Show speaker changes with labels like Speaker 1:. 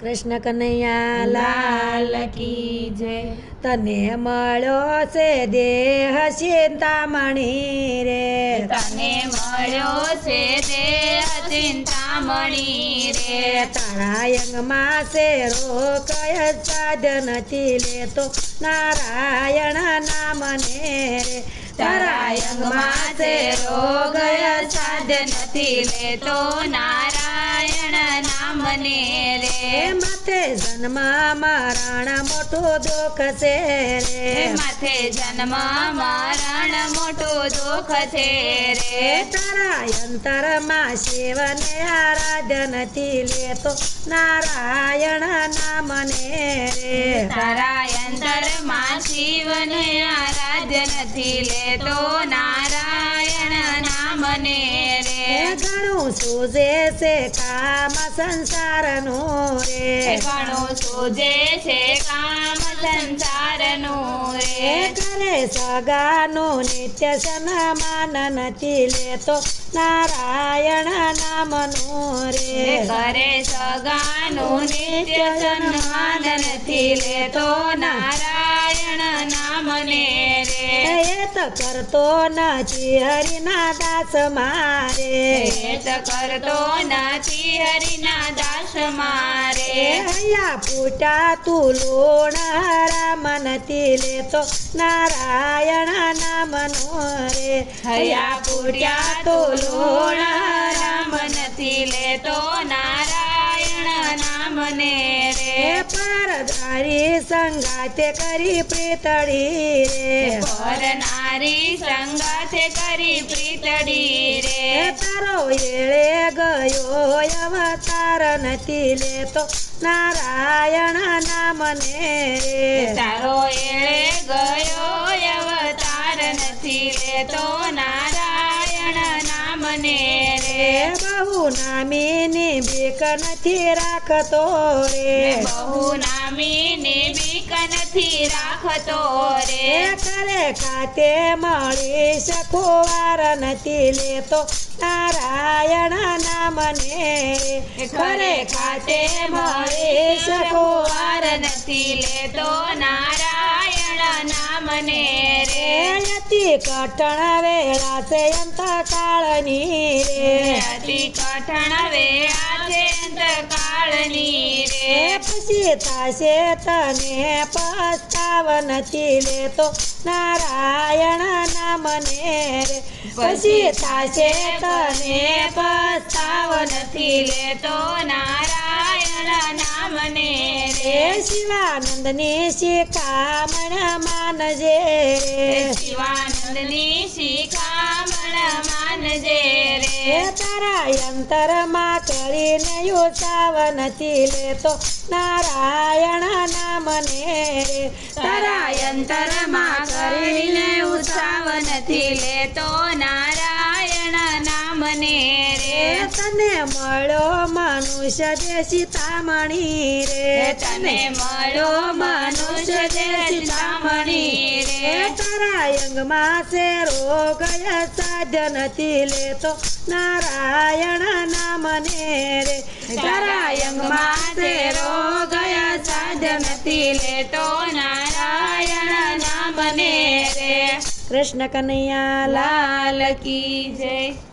Speaker 1: કૃષ્ણ કનૈયા લાલ
Speaker 2: કી જય.
Speaker 1: તને મળ્યો છે દેહ ચિંતામણી રે.
Speaker 2: તને મળ્યો છે દેહ ચિંતામણી રે.
Speaker 1: તારા અંગમાં છે રોકય સાધ નથી લેતો નારાયણ નામને રે.
Speaker 2: તારા અંગમાં છે રોગય સાધ્ય નથી લેતો નારાયણ નામને રે.
Speaker 1: માથે જન્મ મરણ મોટો દુઃખ છે રે.
Speaker 2: માથે જન્મ મરણ મોટો દુઃખ છે રે.
Speaker 1: તારા અંતરમાં શિવને આરાધનથી લેતો નારાયણ નામને રે.
Speaker 2: તારા અંતરમાં શિવને આરાધનથી લેતો નારાયણ નામને રે.
Speaker 1: ઘણું સૂજે છે કામ સંસારનું રે.
Speaker 2: ઘણું સૂજે છે કામ સંસારનું રે.
Speaker 1: કરે સગાનું નિત્ય સન્માન નથી લેતો નારાયણ નામનું રે.
Speaker 2: કરે સગાનું નિત્ય સન્માન નથી લેતો નારાયણ નામને રે.
Speaker 1: करतो नाची हरिना दास
Speaker 2: मारे. हेत करतो नाची हरिना
Speaker 1: दास
Speaker 2: मारे
Speaker 1: या पुटा तू लोण हरा मनतिले तो नारायण नाम रे
Speaker 2: हया पुट्या तू लोण हरा मनतिले तो नारायण નામને રે.
Speaker 1: પરધારી સંગાતે કરી પ્રીતડી રે.
Speaker 2: પર નારી સંગાથે કરી પ્રીતડી રે.
Speaker 1: તારો એળે ગયો અવતાર નથી લેતો નારાયણ નામને રે.
Speaker 2: તારો એળે ગયો અવતાર નથી લેતો
Speaker 1: એ બહુ નામીની બીક નથી રાખતો રે.
Speaker 2: બહુ નામીની બીક નથી રાખતો રે.
Speaker 1: કરે ખાતે મળી સખોવાર નથી લેતો નારાયણ નામને.
Speaker 2: કરે ખાતે મળી સખોવાર નથી લેતો નારાયણ નામને.
Speaker 1: અતિ કઠણ વેળા છે અંત કાળની રે.
Speaker 2: અતિ કઠણ વેળા છે અંતકાળની રે.
Speaker 1: એ પછી થાશે તને પસ્તાવ નથી લેતો નારાયણ નામને રે. પછી થાશે તને
Speaker 2: પસ્તાવ નથી લેતો નારાયણ નામને રે.
Speaker 1: શિવાનંદની શિખામણ માનજે.
Speaker 2: શિવાનંદની શિખામણ માનજે રે.
Speaker 1: તારા અંતરમાં કરીને યોચાવ નથી લેતો નારાયણ નામને રે.
Speaker 2: તારા અંતરમાં કરીને ઉત્સાવ નથી લેતો નારાયણ નામને
Speaker 1: તને મળો મનુષ્ય જે સીતામણી રે.
Speaker 2: તને મળો મનુષ્ય દે
Speaker 1: સીતામણી
Speaker 2: રે.
Speaker 1: તારા અંગમાં છે રોગ સાધ્ય નથી લેતો. નારાયણ નામને રે.
Speaker 2: તારા અંગમાં છે રોગ સાધ્ય નથી લેતો. નારાયણ નામને રે.
Speaker 1: કૃષ્ણ કનૈયા
Speaker 2: લાલ કી જય.